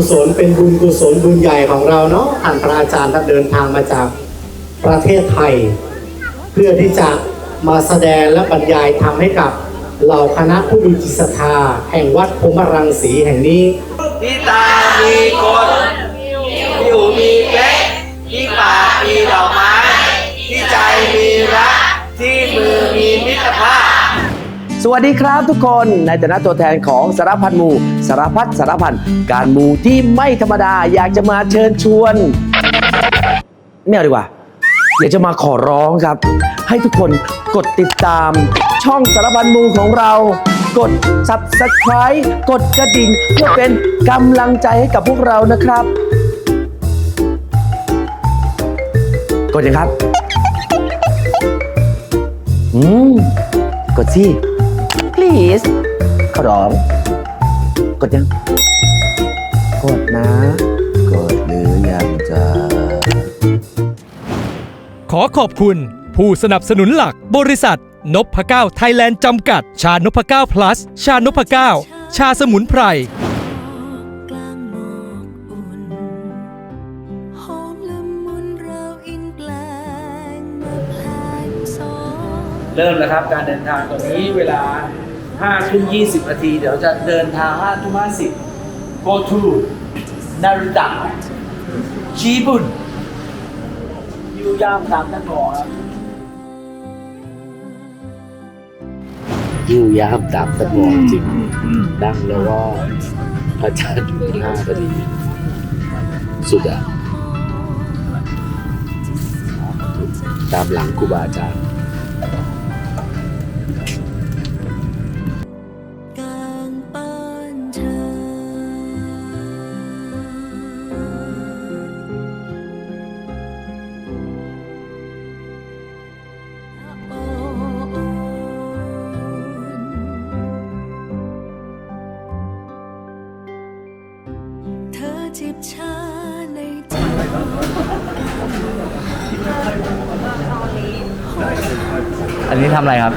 กุศลเป็นบุญกุศลบุญใหญ่ของเราเนาะท่านพระอาจารย์ท่านเดินทางมาจากประเทศไทย เพื่อที่จะมาแสดงและบรรยายทำให้กับเหล่าคณะผู้มีจิตศรัทธาแห่งวัดพมรังสีแห่งนี้ที่ตา มีคนที่หูมีเพชรที่ปากมีดอกไม้ ที่ใจมีรัก ที่มือมีมิตรภาพ สวัสดีครับทุกคนในฐานะตัวแทนของสารพันมูสารพัดสารพันการมูที่ไม่ธรรมดาอยากจะมาเชิญชวนไม่เอาดีกว่าอยากจะมาขอร้องครับ ให้ทุกคนกดติดตาม ช่องสารพันมูของเรา กด subscribe กดกระดิ่งเพื่อเป็นกำลังใจให้กับพวกเรานะครับ กดยังครับ อืม กดสิ please ขอร้อง กดยัง กดนะ กดหรือยังจะขอขอบคุณ ผู้สนับสนุนหลักบริษัท นพเก้าไทยแลนด์จำกัด ชานพเก้า plus ชานพเก้า ชาสมุนไพร กลางหมอกอุ่น หอมละมุนเราอินแปลงมาแพลงสอง เริ่มแล้วครับ การเดินทางตอนนี้เวลา 5ทุ่ม20นาทีเดี๋ยวจะเดินทาง5ทุ่ม50 go to Narita ญี่ปุ่นยูยามตามท่านบอครับยูยามตามท่านบอจริงนั่งแล้วก็พระอาจารย์อยู่ข้างหน้าพอดี สุดอะตามหลังครูบาอาจารย์ ทำอะไรครับ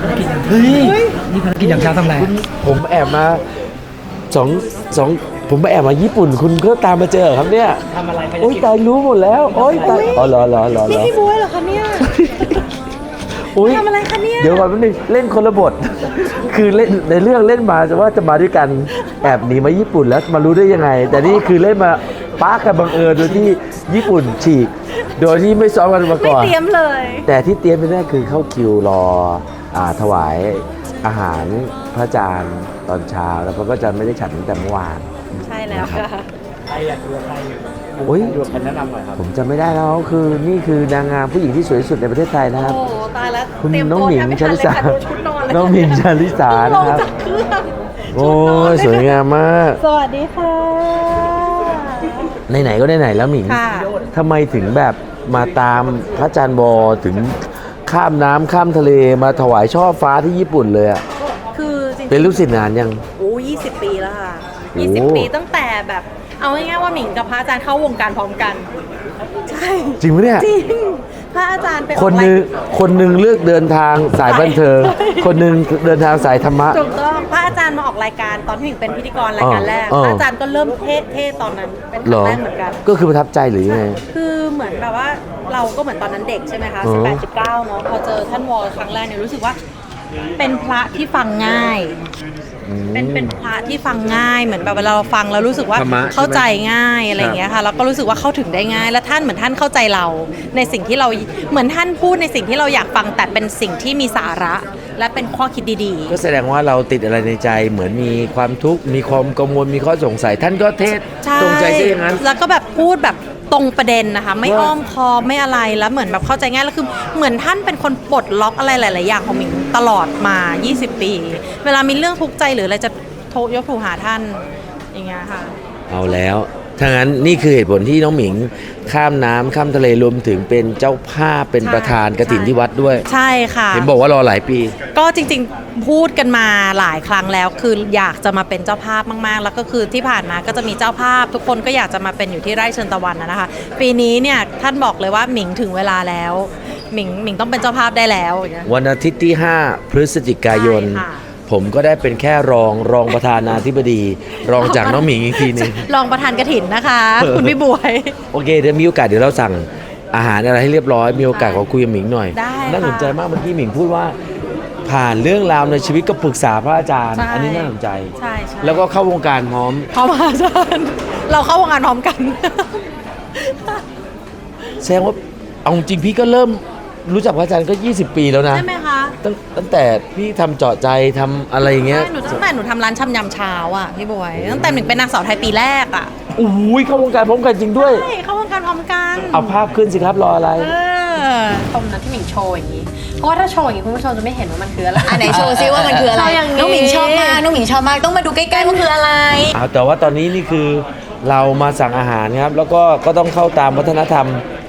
เฮ้ยนี่ภารกิจอย่างเช้าทำอะไร ผมแอบมาสองสองผมไปแอบมาญี่ปุ่น คุณก็ตามมาเจอเหรอครับเนี่ยทำอะไรโอ๊ยตายรู้หมดแล้วโอ๊ยตายอ๋อเหรอเหรอเหรอเหรอพี่บ๊วยเหรอคะเนี่ย อุ๊ยทำอะไรคะเนี่ย เดี๋ยวก่อนแป๊บนึงเล่นคนละบท คือเล่นในเรื่องเล่นมาจะว่าจะมาด้วยกันแอบหนีมาญี่ปุ่นแล้วมารู้ได้ยังไง แต่นี่คือเล่นมา ป้ากันบังเอิญโดยที่ญี่ปุ่นฉีก โดยที่ไม่ซ้อมกันมาไม่ก่อน เตรียมเลย แต่ที่เตรียมไปแน่คือเข้าคิวรออาถวายอาหารพระอาจารย์ตอนเช้า แล้วพระอาจารย์ไม่ได้ฉันตั้งแต่เมื่อวาน ใช่แล้วค่ะ ใครอยากดูใครโอ้ย ดูใครแนะนำหน่อยครับผมจำไม่ได้แล้วคือนี่คือนางงามผู้หญิงที่สวยที่สุดในประเทศไทยนะครับ โอ้ตายแล้วคุณเตรียมน้องตัวหมิงแทบไม่ชทันลิเลยสา ค่ะดูชุดนอนเลยน้องหมิงชลิสาลนะงครับ จากเครื่องโอ้ยสวยงามมาก สวัสดีค่ะ ไหนๆก็ไหนๆแล้วหมิงค่ะ ทำไมถึงแบบมาตามพระอาจารย์บอถึงข้ามน้ำข้ามทะเลมาถวายช่อฟ้าที่ญี่ปุ่นเลยอะคือจริงๆ เป็นลูกศิษย์นานยัง โอ้ยี่สิบปีแล้วค่ะโอ้ ยี่สิบปีตั้งแต่แบบ เอาง่ายๆว่าหมิงกับพระอาจารย์เข้าวงการพร้อมกัน ใช่ จริงไหมเนี่ย จริง พระอาจารย์ไปออกคนหนึ่งรายคนหนึ่งเลือกเดินทางสายบันเทิง คนหนึ่งเดินทางสายธรรมะ ถูกต้องพระอาจารย์มาออกรายการตอนที่หมิงเป็นพิธีกรรายการแรกอ๋อ พระอาจารย์ก็เริ่มเทศเทศตอนนั้นเป็นคเหรรั้งอ แรกเหมือนกัน ก็คือประทับใจหรือยังไง คือเหมือนแบบว่าเราก็เหมือนตอนนั้นเด็กใช่ไหมคะอ๋อ18 19เนาะพอเจอท่านวอลครั้งแรกเนี่ยรู้สึกว่า เป็นพระที่ฟังง่าย เป็นเป็นพระที่ฟังง่ายเหมือนแบบเวลาเราฟังแล้วรู้สึกว่าธรรมะใช่ไหมเข้าใจง่ายอะไรอย่างเงี้ยค่ะแล้วก็รู้สึกว่าเข้าถึงได้ง่าย และท่านเหมือนท่านเข้าใจเรา ในสิ่งที่เราเหมือนท่านพูดในสิ่งที่เราอยากฟังแต่เป็นสิ่งที่มีสาระ และเป็นข้อคิดดีๆก็แสดงว่าเราติดอะไรในใจเหมือนมีความทุกข์มีความกังวลมีข้อสงสัย ท่านก็เทศใช่ตรงใจซะอย่างนั้น แล้วก็แบบพูดแบบ ตรงประเด็นนะคะ ไม่อ้อมคอมไม่อะไรแล้วเหมือนแบบเข้าใจง่ายแล้วคือเหมือนท่านเป็นคนปลดล็อกอะไรหลาย ๆ อย่างของหมิงตลอดมา 20 ปี เวลามีเรื่องทุกข์ใจหรืออะไรจะโทรยกโทรหาท่านอย่างเงี้ยค่ะ เอาแล้ว ถ้างั้นนี่คือเหตุผลที่น้องหมิงข้ามน้ำข้ามทะเลรวมถึงเป็นเจ้าภาพเป็นใช่ประธานกระถินใช่ที่วัดด้วย ใช่ค่ะ เห็นบอกว่ารอหลายปี ก็จริงๆพูดกันมาหลายครั้งแล้ว คืออยากจะมาเป็นเจ้าภาพมากๆ แล้วก็คือที่ผ่านมาก็จะมีเจ้าภาพ ทุกคนก็อยากจะมาเป็นอยู่ที่ไร่เชิญตะวันนะนะคะ ปีนี้เนี่ยท่านบอกเลยว่าหมิงถึงเวลาแล้วหมิงหมิงต้องเป็นเจ้าภาพได้แล้วอย่างเงี้ย วันอาทิตย์ที่ 5 พฤศจิกายน ใช่ค่ะพ ผมก็ได้เป็นแค่รองรองประธานาธิบดี รองจากน้องหมิงอีกทีหนึง รองประธานกระถินนะคะ คุณพี่บวย โอเคเดี๋ยวมีโอกาสเดี๋ยวเราสั่งอาหารอะไรให้เรียบร้อย มีโอกาสขอคุยกับหมิงหน่อย ได้ค่ะน่าสนใจมากเมื่อกี้หมิงพูดว่า ผ่านเรื่องราวในชีวิตก็ปรึกษาพระอาจารย์ ใช่อันนี้น่าสนใจ ใช่ใช่ แล้วก็เข้าวงการพร้อม พร้อมอาจารย์เราเข้าวงการพร้อมกัน แสดงว่าเอาจริงพี่ก็เริ่มรู้จักพระอาจารย์ก็ 20 ปีแล้วนะ ใช่ไหมคะ ตั้งตั้งแต่พี่ทำเจาะใจทำอะไรอย่างเงี้ยใช่หนูตั้งแต่หนูทำร้านชำยำเช้าอะพี่บวยตั้งแต่หนูเป็นนางสาวไทยปีแรกอะอุ้ยเข้าวงการพร้อมกันจริงด้วย ใช่เข้าวงการพร้อมกันเอาภาพขึ้นสิครับรออะไร เออชมนะที่หมิงโชว์อย่างนี้ เพราะว่าถ้าโชว์อย่างนี้คุณผู้ชมจะไม่เห็นว่ามันคืออะไร อันไหนโชว์ซิว่ามันคืออะไร โชว์อย่างนี้ น้องหมิงชอบมาก น้องหมิงชอบมาก ต้องมาดูใกล้ๆว่าคืออะไร เอาแต่ว่าตอนนี้นี่คือเรามาสั่งอาหารครับ แล้วก็ก็ต้องเข้าตามวัฒนธรรมใช่ค่ะ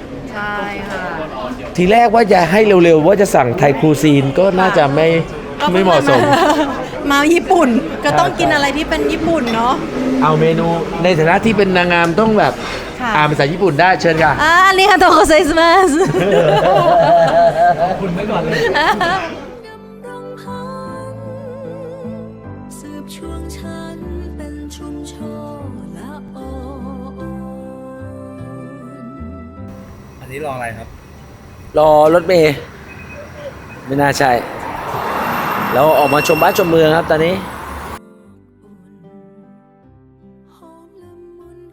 ทีแรกว่าจะให้เร็วๆ ว่าจะสั่งไทยครูซีนก็น่าจะไม่ไม่เหมาะสม มาญี่ปุ่นก็ต้องกินอะไรที่เป็นญี่ปุ่นเนาะ เอาเมนูในฐานะที่เป็นนางงามต้องแบบค่ะ อ่านภาษาญี่ปุ่นได้เชิญค่ะอ่าอันนี้ค่ะโตโกเซสมาส คุณไว้ก่อนเลย ดำรงพันสืบช่วงฉันเป็นชุมชนละโอน อันนี้รออะไรครับ รอรถเมย์ไม่น่าใช่แล้วออกมาชมบ้านชมเมืองครับตอนนี้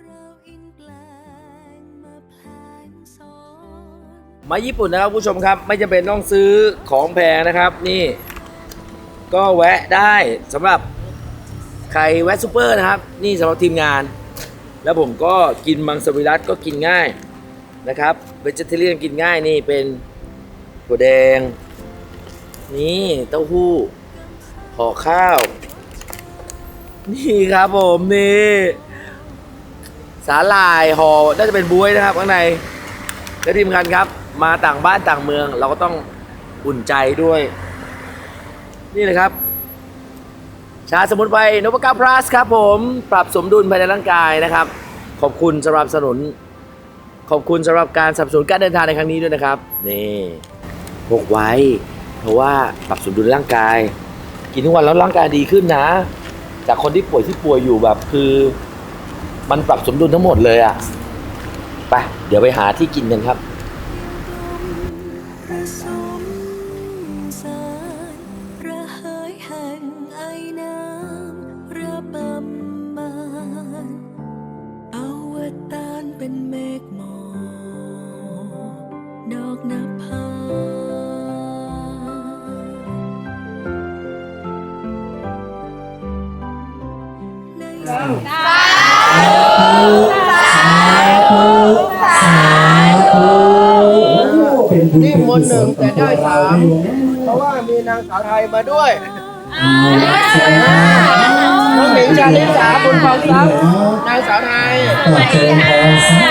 มาอินแปลงมาแพลงซ้อนมาญี่ปุ่นนะครับผู้ชมครับ ไม่จำเป็นต้องซื้อของแพงนะครับนี่ ก็แวะได้สำหรับใครแวะซูเปอร์นะครับ นี่สำหรับทีมงาน แล้วผมก็กินมังสวิรัตก็กินง่าย นะครับเวจิเทเรียนกินง่ายนี่เป็นถั่วแดง นี่เต้าหู้ห่อข้าว นี่ครับผมนี่สาหร่ายห่อน่าจะเป็นบวยนะครับข้างในและที่สำคัญครับ มาต่างบ้านต่างเมือง เราก็ต้องอุ่นใจด้วย นี่เลยครับ ชาสมุนไพรนพก้าพลัสครับผม ปรับสมดุลภายในร่างกายนะครับ ขอบคุณสำหรับสนุน ขอบคุณสำหรับการสนับสนุนการเดินทางในครั้งนี้ด้วยนะครับ นี่พกไว้ เพราะว่าปรับสมดุลร่างกาย กินทุกวันแล้วร่างกายดีขึ้นนะ จากคนที่ป่วยที่ป่วยอยู่แบบคือ มันปรับสมดุลทั้งหมดเลยอะไปเดี๋ยวไปหาที่กินกันครับ แต่ได้สามเพราะว่ามีนางสาวไทยมาด้วยน้องหมิงชาลิสาบุญฟังทรัพย์นางสาวไทยต่อเจริญพรสา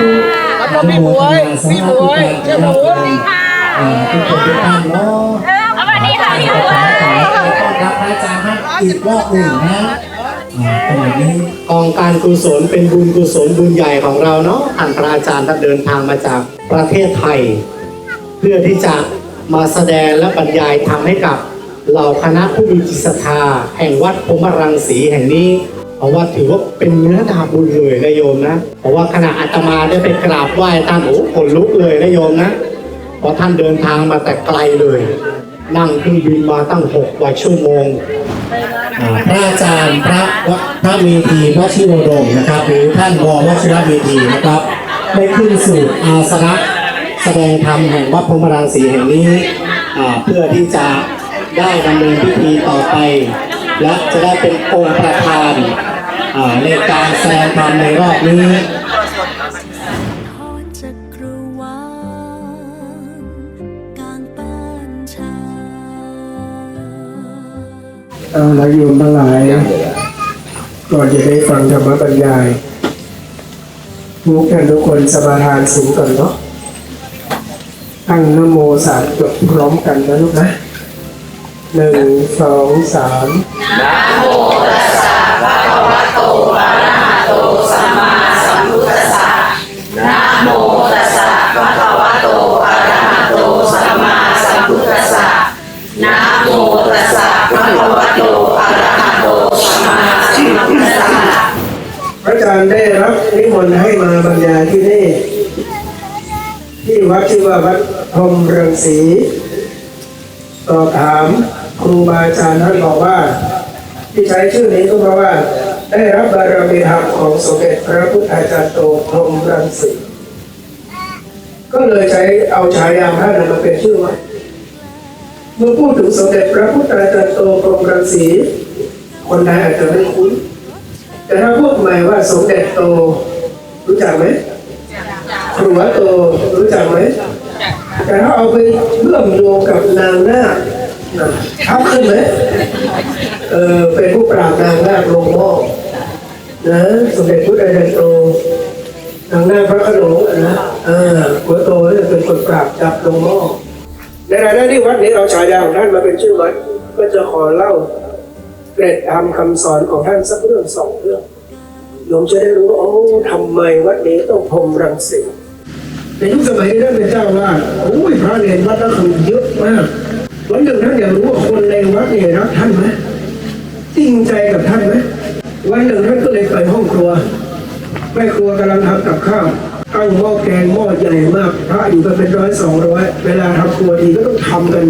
ธุแล้วก็พี่บวยพี่บวยเจ้าหนูอ่าทุกคนทุกท่านเนาะสวัสดีค่ะพี่บวยรับระอาจารให้อีกรอบหนึ่งนะกองการกุศลเป็นบุญกุศลบุญใหญ่ของเราเนาะท่านพระอาจารย์ท่านเดินทางมาจากประเทศไทย เพื่อที่จะมาแสดงและบรรยายทำให้กับเหล่าคณะผู้มีจิตศรัทธาแห่งวัดพรมรังสีแห่งนี้เพราะว่าถือว่าเป็นเนื้อนาบุญเลยนะโยมนะ เพราะว่าขณะอาตมาได้ไปกราบไหว้ท่านโอ้ขนลุกเลยนะโยมนะเพราะท่านเดินทางมาแต่ไกลเลย นั่งเครื่องบินมาตั้งหกกว่าชั่วโมงพระอาจารย์พระพระเมธีพระชิโนดมนะครับ หรือท่านววชิรเมธีนะครับได้ขึ้นสู่อาสนะ แสดงธรรมแห่งวัดพรหมรังสีแห่งนี้เพื่อที่จะได้ดำเนินพิธีต่อไป และจะได้เป็นองค์ประธานในการแสดงธรรมในรอบนี้ทอดจักราลกลางปานชาเอาละโยมทั้งหลายก่อนจะได้ฟังธรรมบรรยายทุกท่านทุกคนสมาทานสูงก่อนเนาะ ตั้งนโมสามจบพร้อมกันนะลูกนะหนึ่งสองสามนะโมตัสสะภะคะวะโตอะระหะโตสัมมาสัมพุทธัสสะนะโมตัสสะภะคะวะโตอะระหะโตสัมมาสัมพุทธัสสะนะโมตัสสะภะคะวะโตอะระหะโตสัมมาสัมพุทธัสสะพระอาจารย์ได้รับนิมนต์ให้มาบรรยายที่นี่ที่วัดชื่อว่าวัด งสีสอบถามครูบาอาจารย์ท่านบอกว่า ที่ใช้ชื่อนี้ก็เพราะว่า ได้รับบารมีธรรมของสมเด็จพระพุทธาจารย์โตพรหมรังสีก็เลยใช้เอาฉายาท่านมาเป็นชื่อวัดเมื่อพูดถึงสมเด็จพระพุทธาจารย์โตพรหมรังสีคนไทยอาจจะไม่คุ้นแต่ถ้าพูดใหม่ว่าสมเด็จโตรู้จักไหมครัวโตรู้จักไหม แต่ถ้าเอาไปเชื่อมโยงกับนางนาคนะทับขึ้นไหมเออเป็นผู้ปราบนางนาคลงหม้อนะสมเด็จพุทธาจารย์โตทางน้าพระโขนงนะเออหัวโตเนี่ยเป็นคนปราบจับลงหม้อในรายได้ที่วัดนี้เราฉายาของท่านมาเป็นชื่อวัดก็จะขอเล่าเกร็ดธรรมคำสอนของท่านสักเรื่องสองเรื่องโยมจะได้รู้ว่าโอ้ทำไมวัดนี้ต้องพรมรังสี ในยุคสมัยที่ท่านเป็นเจ้าว่าโอ้ยพระเนรวัดก็คือเยอะมากวันหนึ่งท่านอยากรู้ว่าคนในวัดเนี่ยรักท่านไหมจริงใจกับท่านไหมวันหนึ่งท่านก็เลยไปห้องครัวแม่ครัวกำลังทำกับข้าวตั้งหม้อแกงหม้อใหญ่มากพระอยู่กันเป็นร้อยสองร้อยเวลาทำครัวทีก็ต้องทำกัน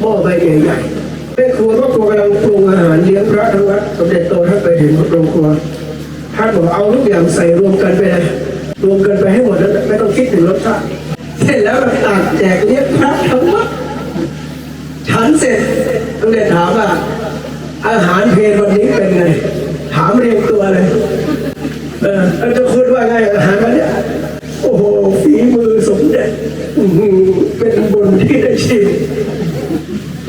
หม้อใบใหญ่ๆแม่ครัวก็ครัวกำลังปรุงอาหารเลี้ยงพระทั้งวัดสมเด็จโตท่านไปถึงโรงครัวท่านบอกเอาทุกอย่างใส่รวมกันไปเลย รวมกันไปให้หมดแล้วไม่ต้องคิดถึงรสชาติเสร็จแล้วก็ตักแจกเลี้ยงพระทั้งวัดฉันเสร็จสมเด็จถามว่า อาหารเพลวันนี้เป็นไง ถามเรียงตัวเลย เออจะพูดว่าไงอาหารวันนี้โอ้โหฝีมือสมเด็จเป็นบุญที่ได้ชิม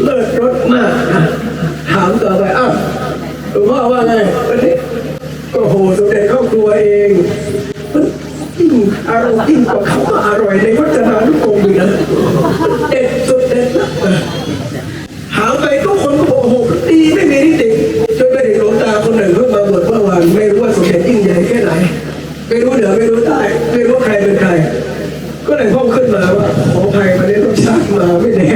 เลิศรสมากนะถามต่อไปอ้าวหลวงพ่อว่าไงวันนี้โอ้โหสมเด็จเข้าครัวเองมันยิ่งอร่อยยิ่งกว่าเขาว่าอร่อยในวัฒนานุกรมอีกนะเด็ดสุดเด็ดนะถามไปทุกคนก็บอกโอ้โหดีไม่มีที่ติจนไปถึงหลวงตาคนหนึ่งเพิ่งมาบวชเมื่อวานไม่รู้ว่าสมเด็จยิ่งใหญ่แค่ไหน ไม่รู้เหนือไม่รู้ใต้ไม่รู้ว่าใครเป็นใคร ก็เลยพ้องขึ้นมาว่าขออภัยวันนี้ต้องชักมาไม่แน่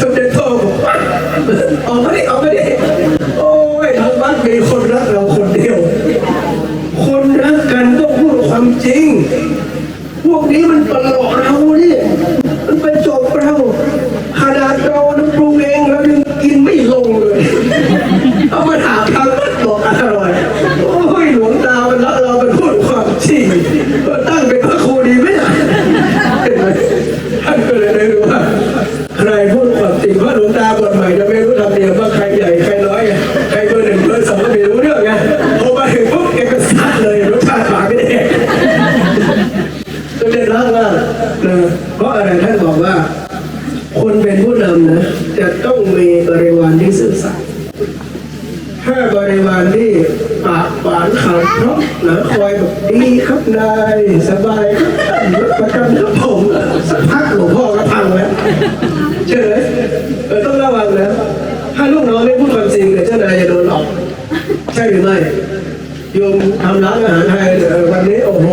สมเด็จพ่อบอกว่าออกมาดิออกมาดิโอ้ยทางบ้านมีคนรักเราคนเดียว คนรักกันต้องพูดความจริง พวกนี้มันตลอกเรานี่มันเป็นโจกเราขนาดเราน้ำปรุงเองเรายังกินไม่ลงเลย เอามาถามทางวัดบอกอร่อย โอ้ยหลวงตามันรักเราเป็นพูดความจริงก็ตั้งเป็นพระครูดีไหมล่ะเห็นไหมท่านก็เลยได้รู้ว่าใครพูดความจริงเพราะหลวงตาบทใหม่จะไม่รู้ทำเนียมว่าใครใหญ่ใครน้อยไงใครเบอร์หนึ่งเบอร์สองก็ไม่รู้เรื่องไงพอมาถึงปุ๊บแกก็ซัดเลยรสชาติปากไม่ได้ ก็ได้รักมากนะเพราะอะไรท่านบอกว่า คนเป็นผู้นำนะ จะต้องมีบริวารที่ซื่อสัตย์ถ้าบริวารที่ปากหวานขาวเพราะนะคอยแบบดีครับนายสบายครับท่านประกันครับผมสักพักหลวงพ่อก็พังแล้วเชื่อไหมเออต้องระวังนะ ถ้าลูกน้องไม่พูดความจริงเดี๋ยวเจ้านายจะโดนหลอก ใช่หรือไม่โยมทำร้านอาหารไทยวันนี้โอ้โห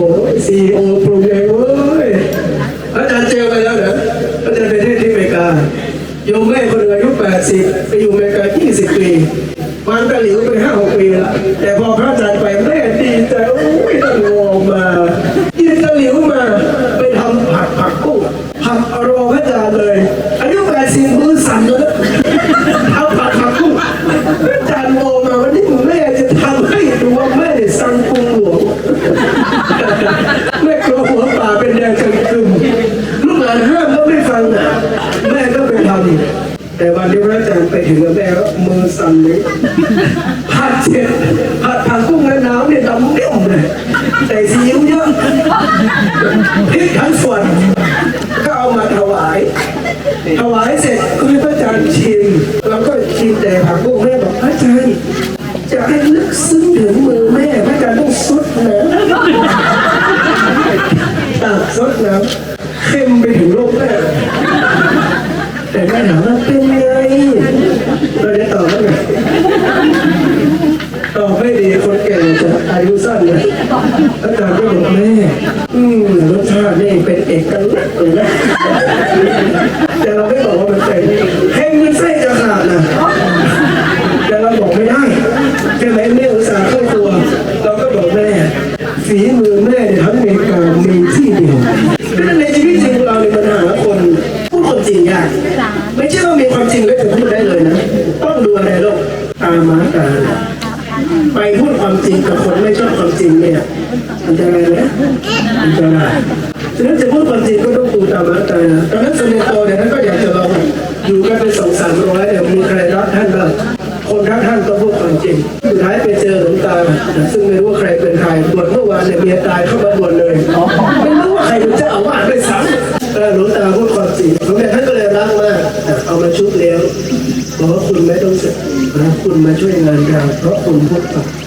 ซีโอปรุงเองเว้ยอาจารย์เจอไปแล้วเหรออาจารย์ไปเทศที่อเมริกาโยมแม่คนหนึ่งอายุ 80 ไปอยู่อเมริกา 20 ปีวางตะหลิวไป 5-6 ปีละแต่พอพระอาจารย์ไปแม่ดีใจโอ้ยต้องงอมายินตะหลิวมา ไปทำผัดผักกุ้งผัดรอพระอาจารย์เลย อายุ 80 มือสั่นแล้วนะทำผัดผักกุ้งพระอาจารย์มองมาวันนี้แม่จะทำให้ดูว่าแม่เนี่ยสั่งกรุงหลวง แม่กลัวหัวป่าเป็นแดงกึ่งกึ่มลูกหลานห้ามก็ไม่ฟังอะแม่ก็ไปทำแต่วันที่ พระอาจารย์ไปถึงกับแม่ก็มือสั่นเลยผัดเสร็จผัดผักกุ้งและน้ำเนี่ยดำเดี่ยวเลยแต่ซีอิ๊วเยอะพริกทั้งส่วน ก็เอามาถวาย ถวายเสร็จคุณพระอาจารย์ชิมเราก็ชิมแต่ผักกุ้งแม่บอกพระอาจารย์จะให้ลึกซึ้งถึงมือแม่พระอาจารย์ต้องซดนะตักซดน้ำเข้มไปถึงโลกแม่แต่แม่ถามว่าเป็นไงเราจะตอบว่าไงตอบไม่ดีคนแก่จะอายุสั้นเลย อาจารย์ก็บอกแม่ อืมรสชาตินี่เป็นเอกลักษณ์เลยนะ แต่เราไม่บอกว่ามันเป็นแห้งมันไส้จะขาดนะแต่เราบอกไม่ได้ใช่ไหมแม่อุตส่าห์เข้าครัวเราก็บอกแม่ฝีมือแม่เนี่ยทั้งอเมริกามี ไม่ใช่ว่ามีความจริงแล้วจะพูดได้เลยนะ ต้องดูอะไรลูกตามาตาไปพูด ความจริงกับคนไม่ชอบความจริงเนี่ยมันจะอะไรนะมันจะอะไรฉะนั้นจะพูดความจริงก็ต้องดูตามาตานะตอนนั้นสมเด็จโตเนี่ยท่านก็อยากจะลองอยู่กันเป็นสองสามร้อยเนี่ยมีใครรักท่านบ้างคนรักท่านก็พูดความจริง สุดท้ายไปเจอหลวงตา ซึ่งไม่รู้ว่าใครเป็นใครบวชเมื่อวานเนี่ยเมียตายเข้ามาบวชเลยไม่รู้ว่าใครเป็นเจ้าอาวาสด้วยซ้ำเออหลวงตาพูดความจริงสมเด็จท่านก็เลยรักมากเอามาชุบเลี้ยงบอกว่าคุณไม่ต้องเสียนะคุณมาช่วยงานเราเพราะคุณพูดต่อ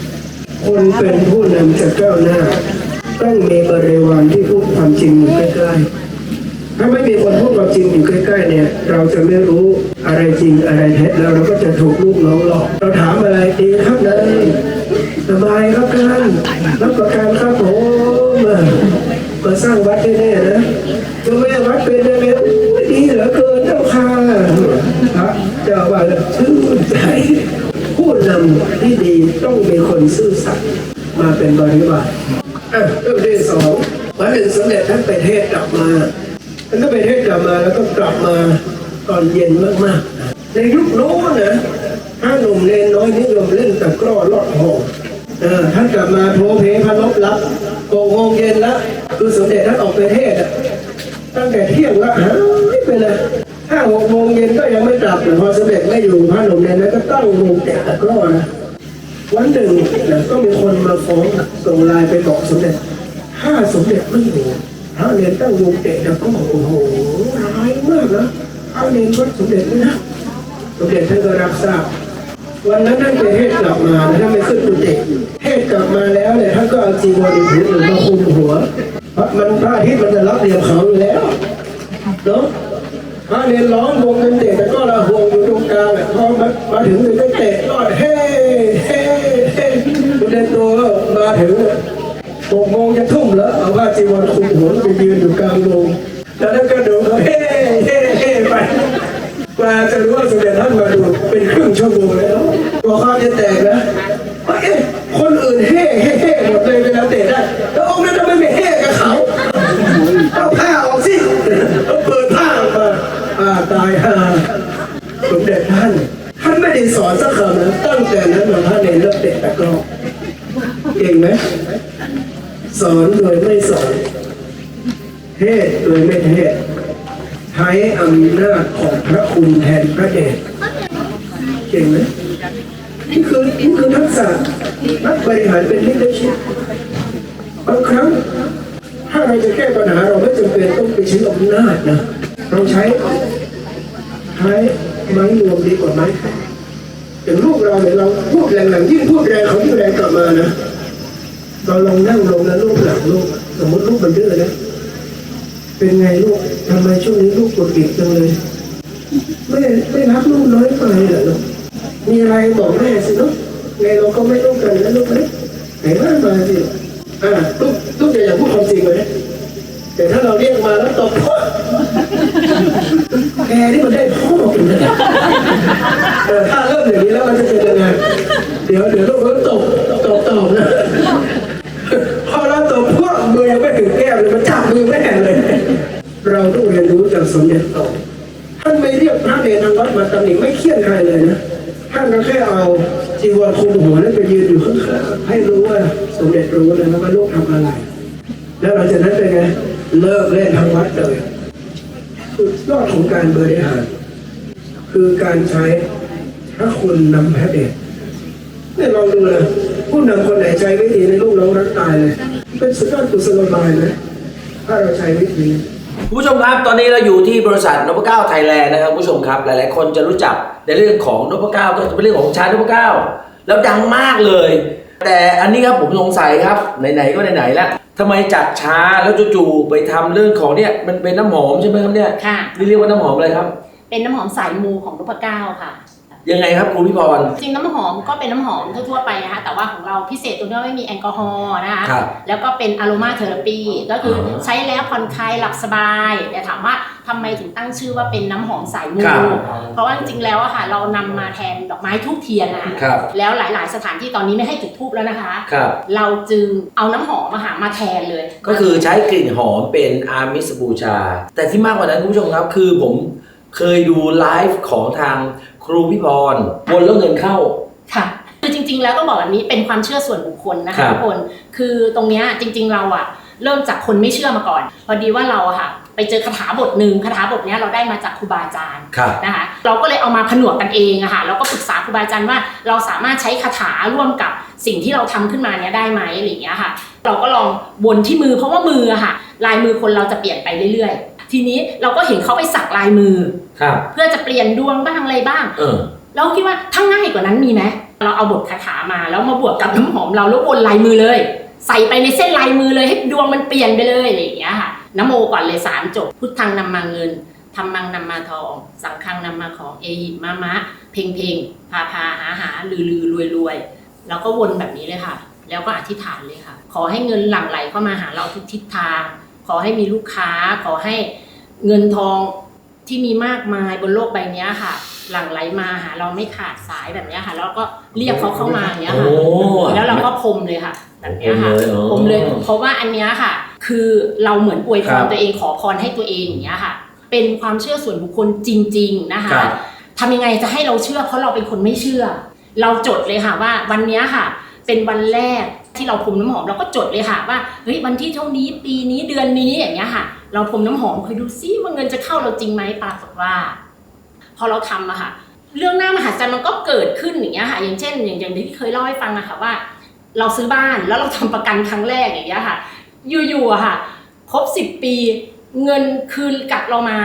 คนเป็นผู้นำจะก้าวหน้า ต้องมีบริวารที่พูดความจริงอยู่ใกล้ๆ ถ้าไม่มีคนพูดความจริงอยู่ใกล้ๆเนี่ย เราจะไม่รู้อะไรจริงอะไรเท็จแล้วเราก็จะถูกลูกน้องหลอก เราถามอะไรดีครับนายสบายครับท่านรับประกันครับผมมาสร้างวัดแน่ๆนะจะแม่วัดเป็นยังไงดีเหลือเกินเจ้าค่ะพระเจ้าว่าชื่นใจ นำที่ดีต้องมีคนซื่อสัตย์มาเป็นบริวารอะเรื่องที่สองวันหนึ่งสมเด็จท่านไปเทศกลับมาท่านก็ไปเทศกลับมาแล้วก็กลับมาตอนเย็นมากๆ ในยุคโน้นนะถ้าหนุ่มเนนน้อยนิยมเล่นตะกร้อลอดหองท่านกลับมาโทเพพระลบรับโกงโงเย็นล้วคือสมเด็จท่านออกไปเทศตั้งแต่เที่ยงแล้วหายไปเลย ห้าหกโมงเย็นก็ยังไม่กลับเลยพอสมเด็จไม่อยู่พระหนุ่มเนนนั้นก็ตั้งวงแตะตะกร้อนะวันหนึ่งนะก็มีคนมาฟ้องส่งไลน์ไปบอกสมเด็จถ้าสมเด็จไม่อยู่พระเนรตั้งวงเตะแล้วก็บอกโอ้โหร้ายมากนะพระเนรวัดสมเด็จนะสมเด็จท่านก็รับทราบวันนั้นท่านไปเทศกลับมาท่านไม่ขึ้นกุฏิเทศกลับมาแล้วเนี่ยท่านก็เอาจีวรอีกผืนหนึ่งมาคลุมหัวเพราะมันพระอาทิตย์มันจะรับเรียมเขาอยู่แล้วเนาะ พระเนรร้องวงกันเตะแต่ก็ละห่วงอยู่ตรงกลางแหละพอมามาถึงเลยก็เตะรอดเฮ้เฮ้เฮ้คุณเดนตัวมาถึงหกโมงจะทุ่มแล้วเอาว่าจีวรคุมหัวไปยืนอยู่กลางวงแล้วก็ดูเขาเฮ้เฮ้เฮ้ไปกว่าจะรู้ว่าสมเด็จท่านมาดูเป็นครึ่งชั่วโมงแล้วตัวข้าจะแตกนะว่าเอ๊ะคนอื่นเฮ้เฮ้เฮ้หมดเลยเวลาเตะได้แล้วองค์นั้นทำไมไม่เฮ้กับเขา เอาผ้าออกสิเอาเปิดผ้าออกมาอ่า ตายห่าสมเด็จท่าน ท่านไม่ได้สอนสักคำนะตั้งแต่นั้นมาท่านเนรเลิกเตะตะกร้อเก่งไหมสอนโดยไม่สอนเทศโดยไม่เทศใช้อำนาจของพระคุณแทนพระเดชเก่งไหมนี่คือนี่คือทักษะนักบริหารเป็นลิเดชิพบางครั้งถ้าเราจะแก้ปัญหาเราไม่จำเป็นต้องไปใช้อำนาจนะเราใช้ ใช้ไม้รวมดีกว่าไม้แข็งอย่างลูกเราเนี่ยเราพูดแรงๆยิ่งพูดแรงเขายิ่งแรงกลับมานะเราลองนั่งลงแล้วลูกหลังลูกสมมติลูกมันดื้อนะเป็นไงลูกทำไมช่วงนี้ลูกกดกิ่จังเลยไม่ไม่รักลูกน้อยไปเหรอลูกมีอะไรบอกแม่สิลูกไงเราก็ไม่ต้องกันนะลูกนะไหนว่ามาสิอ่าลูกลูกอย่าพูดความจริงเลยแต่ถ้าเราเรียกมาแล้วตอบพ แกนี่มันได้พ่อกินนะเออถ้าเริ่มอย่างนี้แล้วมันจะเป็นยังไงเดี๋ยวเดี๋ยวลูกก็ตบตบตอบนะพอเราตบพ่อมือยังไม่ถึงแก้มเลยมันจับมือแม่เลย เราต้องเรียนรู้จากสมเด็จโตท่านไม่เรียกพระเนรทางวัดมาตำหนิไม่เคี่ยนใครเลยนะท่านก็แค่เอาจีวรคลุมหัวแล้วไปยืนอยู่ข้างๆให้รู้ว่าสมเด็จรู้เลยนะว่าลูกทำอะไร แล้วหลังจากนั้นเป็นไงเลิกเล่นทางวัดเลยุดยอดของการบริหาร คือการใช้พระคุณนำพระเดชเนี่ยลองดูเลยผู้นำคนไหนใจไม่ดีในลูกน้องรักตายเลยเป็นสุดยอดกุศโลบายนะถ้าเราใช้วิธีคุณผู้ชมครับ ตอนนี้เราอยู่ที่บริษัทนพเก้าไทยแลนด์นะครับคุณผู้ชมครับ หลาย ๆ คนจะรู้จักในเรื่องของนพเก้าก็จะเป็นเรื่องของชานพเก้าแล้วดังมากเลย แต่อันนี้ครับผมสงสัยครับไหน ๆ ก็ไหน ๆ แล้ว ทำไมจัดช้าแล้วจู่ๆไปทำเรื่องของเนี่ยมันเป็นน้ำหอมใช่ไหมครับเนี่ยค่ะ นี่เรียกว่าน้ำหอมอะไรครับ เป็นน้ำหอมสายมูของนพเก้าค่ะ ยังไงครับครูพี่พร จริงน้ำหอมก็เป็นน้ำหอมทั่วๆไปนะคะแต่ว่าของเราพิเศษตรงที่ว่าไม่มีแอลกอฮอล์นะคะครับแล้วก็เป็นอโรมาเทอราปีก็คือออใช้แล้วผ่อนคลายหลับสบายแต่ถามว่าทำไมถึงตั้งชื่อว่าเป็นน้ำหอมสายมูครับเพราะว่าจริงๆแล้วอะค่ะเรานำมาแทนดอกไม้ทูบเทียนนะคะครับ แล้วหลายๆ สถานที่ตอนนี้ไม่ให้จุดทูบแล้วนะคะ ครับ เราจึงเอาน้ำหอมมาหามาแทนเลย ก็คือใช้กลิ่นหอมเป็นอามิสบูชา แต่ที่มากกว่านั้นคุณผู้ชมครับ คือผมเคยดูไลฟ์ของทาง ครูพี่พรวนแล้วเงินเข้า ค่ะ คือจริง ๆ แล้วต้องบอกแบบนี้เป็นความเชื่อส่วนบุคคลนะครัคะบ ทุกคน คือตรงเนี้ยจริง ๆ เราอะเริ่มจากคนไม่เชื่อมาก่อน พอดีว่าเราอะค่ะ ไปเจอคาถาบทหนึ่งคาถาบทเนี้ยเราได้มาจากครูบาอาจารย์ ครับ นะคะเราก็เลยเอามาผนวกกันเองอะค่ะแล้วก็ปรึกษาครูบาอาจารย์ว่าเราสามารถใช้คาถาร่วมกับสิ่งที่เราทำขึ้นมาเนี้ยได้ไหมอะไรอย่างเงี้ยค่ะ เราก็ลองวนที่มือเพราะว่ามืออะค่ะ ลายมือคนเราจะเปลี่ยนไปเรื่อยๆ ทีนี้เราก็เห็นเขาไปสักลายมือ ครับ เพื่อจะเปลี่ยนดวงบ้างอะไรบ้าง เออ เราคิดว่าถ้าง่ายกว่านั้นมีไหมเราเอาบทคาถามาแล้วมาบวกกับน้ำหอมเราแล้ววนลายมือเลย ใส่ไปในเส้นลายมือเลยให้ดวงมันเปลี่ยนไปเลยอะไรอย่างเงี้ยค่ะนโมก่อนเลยสามจบพุทธังนำมาเงินธรรมังนำมาทอง สังฆังนำมาของเอหิมะมะ เพงเพงพาพาหาหาลือลือรวยรวยแล้วก็วนแบบนี้เลยค่ะ แล้วก็อธิษฐานเลยค่ะ ขอให้เงินหลั่งไหลเข้ามาหาเราทุกทิศทาง ขอให้มีลูกค้า ขอให้เงินทองที่มีมากมายบนโลกใบเนี้ยค่ะ หลั่งไหลมาหาเราไม่ขาดสายแบบเนี้ยค่ะ แล้วก็เรียกเขาเข้ามาอย่างเงี้ยค่ะโอ้แล้วเราก็พรมเลยค่ะ แบบเนี้ยค่ะพรมเลยเหรอพรมเลยเพราะว่าอันเนี้ยค่ะ คือเราเหมือนอวยพครัรบตัวเองขอพรให้ตัวเองอย่างเงี้ยค่ะ เป็นความเชื่อส่วนบุคคลจริง ๆนะคะครับทำยังไงจะให้เราเชื่อ เพราะเราเป็นคนไม่เชื่อ เราจดเลยค่ะว่าวันเนี้ยค่ะ เป็นวันแรกที่เราพรมน้ำหอมเราก็จดเลยค่ะว่าเฮ้ยวันที่เท่านี้ปีนี้เดือนนี้อย่างเงี้ยค่ะ เราพรมน้ำหอมคอยดูซิว่าเงินจะเข้าเราจริงไหมปรากฏว่า พอเราทำอะค่ะ เรื่องหน้ามหัศจรรย์มันก็เกิดขึ้นอย่างเงี้ยค่ะ อย่างเช่น อย่างอย่างที่เคยเล่าให้ฟังอะค่ะว่า เราซื้อบ้านแล้วเราทำประกันครั้งแรกอย่างเงี้ยค่ะ อยู่ๆอะค่ะ ครบสิบปีเงินคืนกลับเรามา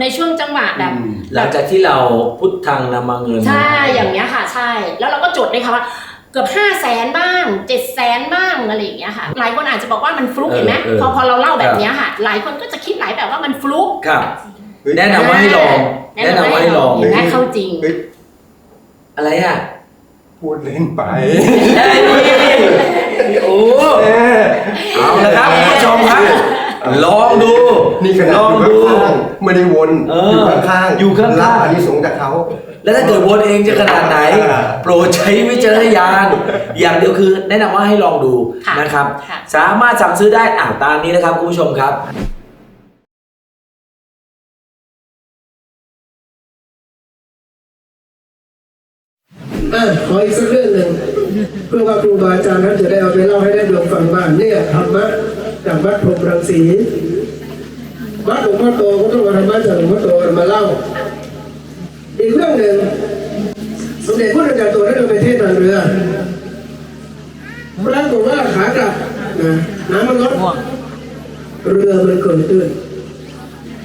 ในช่วงจังหวะแบบหลังจากที่เราพุทธังนำมาเงิน ใช่อย่างเงี้ยค่ะ ใช่ แล้วเราก็จดเลยค่ะว่า เกือบห้าแสนบ้างเจ็ดแสนบ้างอะไรอย่างเงี้ยค่ะ หลายคนอาจจะบอกว่ามันฟลุกเออเห็นไหมเออ พอพอเราเล่าแบครับบเนี้ยค่ะ หลายคนก็จะคิดหลายแบบว่ามันฟลุก ครับ แนะนำว่าให้ลอง แนะนำว่าให้ลอง เห็นไหมเข้าจริง อะไรอะพูดเล่นไปโอ้ เอาละครับคุณผู้ชมครับ ลองดูนี่ขนาลดองอยู่ดูข้างๆไม่ได้วนเอออยู่ข้างๆอยู่ข้างๆ รับอานิสงส์จากเขา แล้วถ้าเกิดวนเองจะขนาดไหน อ่า โปรดใช้วิจารณญาณ อย่างเดียวคือแนะนำว่าให้ลองดูค่ะนะครับ ค่ะ สามารถสั่งซื้อได้อ่าตามนี้นะครับคุณผู้ชมครับอะขออีกสักเรื่องหนึ่งเพื่อว่าครูบาอาจารย์ท่านจะได้เอาไปเล่าให้ได้ดวงฟังบ้างเนี่ยธรรมะ จากวัดพรมรังสีวัดหลวงพ่อโตก็ต้องเอาธรรมะจากหลวงพ่อโตมาเล่าอีกเรื่องหนึ่งสมเด็จพระนางจ้าตัวได้เดินไปเทศทางเรือปรากฏว่าขากลับนะน้ำมันลดเรือมันเกิดตื้น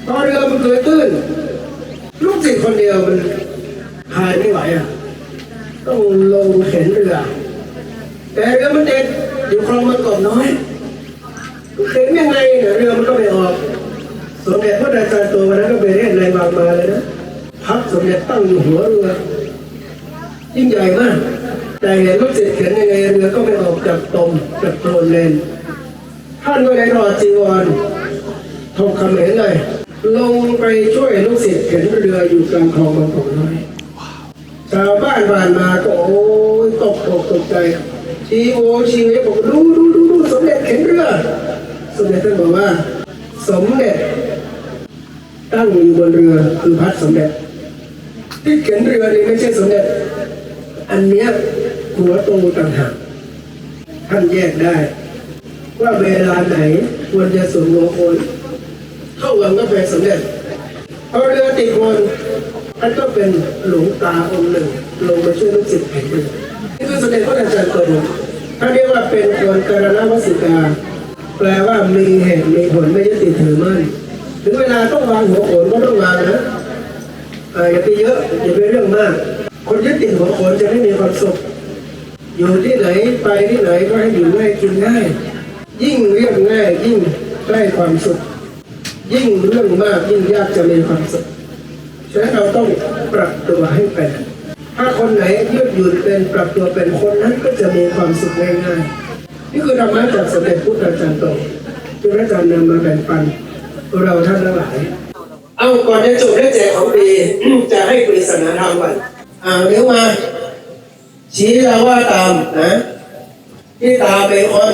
พอเรือมันเกิดตื้น ลูกศิษย์คนเดียวมันพายไม่ไหวอะต้องลงเข็นเรือ แต่เรือมันติดอยู่คลองมันกบน้อย เข็นยังไงเนี่ยเรือมันก็ไม่ออก สมเด็จพระอาจารย์ตัววันนั้นก็ไปเรียกนายบางมาเลยนะพักสมเด็จตั้งอยู่หัวเรือยิ่งใหญ่มากแต่เห็นลูกศิษย์เข็นยังไงเรือก็ไม่ออกจากตมจากโคลนเลนท่านก็เลยถอจีวรทงคำเห็นเลย ลงไปช่วยลูกศิษย์เข็นเรืออยู่กลางคลองบางกอกน้อยชาวบ้านผ่านมาก็โอ้ยตกอกตกใจชีโอชีเวบอกดูดูดูดูสมเด็จเข็นเรือ สมเด็จท่านบอกว่า สมเด็จ ตั้งอยู่บนเรือคือพัดสมเด็จ ที่เข็นเรือนี่ไม่ใช่สมเด็จ อันเนี้ยหัวโตต่างหากท่านแยกได้ ว่าเวลาไหนควรจะสวมหัวโคนเข้าวังก็เป็นสมเด็จพอเรือติดคนท่านก็เป็นหลวงตาองค์หนึ่ง ลงมาช่วยลูกศิษย์แห่งหนึ่งนี่คือแสดงพระอาจารย์เกิดท่านเรียกว่าเป็นคนกรณวสิกา แปลว่ามีเหตุมีผลไม่ยึดติดถือมั่นถึงเวลาต้องวางหัวโขนก็ต้องวางนะเอ่ออย่าไปเยอะอย่าไปเรื่องมาก คนยึดติดหัวโขนจะไม่มีความสุขอยู่ที่ไหนไปที่ไหนก็ให้อยู่ง่ายกินง่ายยิ่งเรียบง่ายยิ่งได้ความสุข ยิ่งเรื่องมากยิ่งยากจะมีความสุขฉะนั้นเราต้องปรับตัวให้เป็นถ้าคนไหนยืดหยุ่นเป็นปรับตัวเป็นคนนั้นก็จะมีความสุขง่ายๆ นี่คือธรรมะจากสมเด็จพุทธาจารย์โตที่พระอาจารย์นำมาแบ่งปันเราท่านทั้งหลาย เอาก่อนจะจบเรื่องแจกของปีจะให้ปริศนาธรรมก่อนอ่าเดี๋ยวมา ชี้เราว่าตามนะ ที่ตาเป็นคน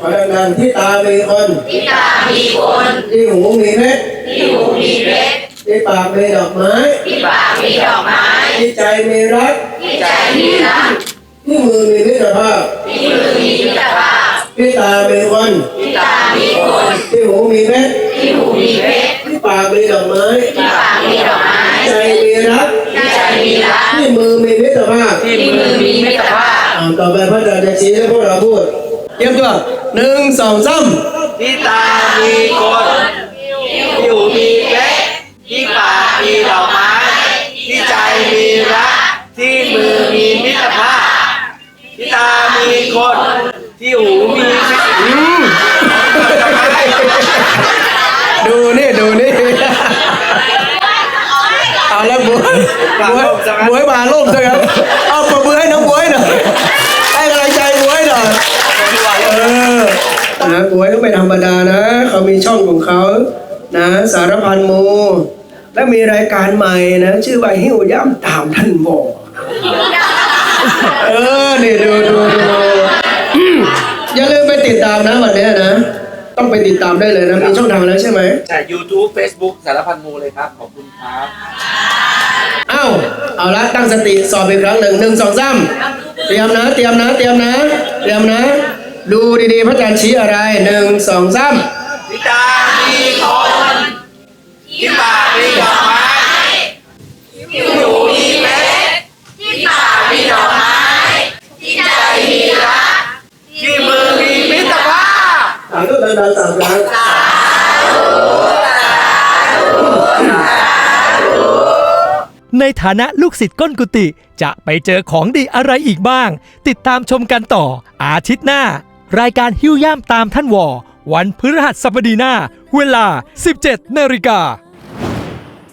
ขอดังๆที่ตาเป็นคน ที่ตามีคน ที่หูมีเม็ด ที่หูมีเล็บที่ปากมีดอกไม้ ที่ปากมีดอกไม้ ที่ใจมีรัก ที่ใจมีรัก ที่มือมีมิตรภาพที่มือมีมิตรภาพที่ตามีคนที่ตามีคนที่หูมีเพชรที่หูมีเพชรที่ปากมีดอกไม้ที่ปากมีดอกไม้ใจมีรักที่ใจมีรักที่มือมีมิตรภาพที่มือมีมิตรภาพอ่าต่อไปพระอาจารย์จะชี้ให้พวกเราพูดเตรียมตัวหนึ่งสองสามที่ตามีคนที่หูมีเพชรที่ปากมีดอกไม้ที่ใจมีรักที่มือมีมิตรภาพที่ ตามีคน ที่หูมีเพชรดูนี่ดูนี่เอาแล้วบวยบวยบวยมาล่มใช่ครับเอาปรบมือให้น้องบวยหน่อยให้กำลังใจบวยหน่อยเออนะบวยก็ไม่ธรรมดานะเขามีช่องของเขานะสารพันมูและมีรายการใหม่นะ ชื่อว่าหิ้วย่ำตามท่านหมอ เออนี่ดูดูดูอืมอย่าลืมไปติดตามนะวันเนี้ยนะ ต้องไปติดตามได้เลยนะมีช่องทางแล้วใช่ไหมจาก YouTube Facebook สารพันมูเลยครับ ขอบคุณครับเอ้าเอาละตั้งสติสอบอีกครั้งหนึ่งหนึ่งสองสามเตรียมนะ เตรียมนะ เตรียมนะ เตรียมนะ ดูดีๆพระอาจารย์ชี้อะไรหนึ่งสองสามที่ตามีคนที่ปากมีดอกไม้ สามตัวดังๆสามครั้งในฐานะลูกศิษย์ก้นกุฏิจะไปเจอของดีอะไรอีกบ้าง ติดตามชมกันต่ออาทิตย์หน้า รายการหิ้วย่ามตามท่านวอ วันพฤหัสบดีหน้า เวลา 17นาฬิกา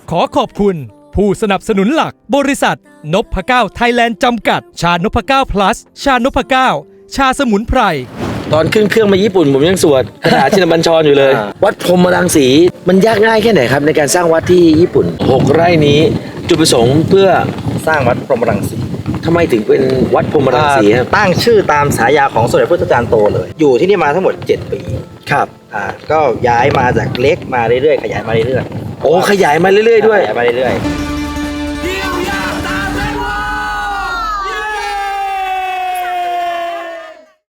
ขอขอบคุณ ผู้สนับสนุนหลักบริษัท นพเก้าไทยแลนด์จำกัด ชานพเก้า plus ชานพเก้าชาสมุนไพร ตอนขึ้นเครื่องมาญี่ปุ่นผมยังสวดคาถาชินบัญชรอยู่เลย วัดพรหมรังสีมันยากง่ายแค่ไหนครับในการสร้างวัดที่ญี่ปุ่น 6 ไร่นี้จุดประสงค์เพื่อสร้างวัดพรหมรังสีทำไมถึงเป็นวัดพรหมรังสีครับตั้งชื่อตามฉายาของสมเด็จพระพุทธจารย์โตเลย อยู่ที่นี่มาทั้งหมด 7 ปีครับอ่าก็ย้ายมาจากเล็กมาเรื่อยๆขยายมาเรื่อยๆโอ้ขยายมาเรื่อยๆด้วยขยายมาเรื่อยๆ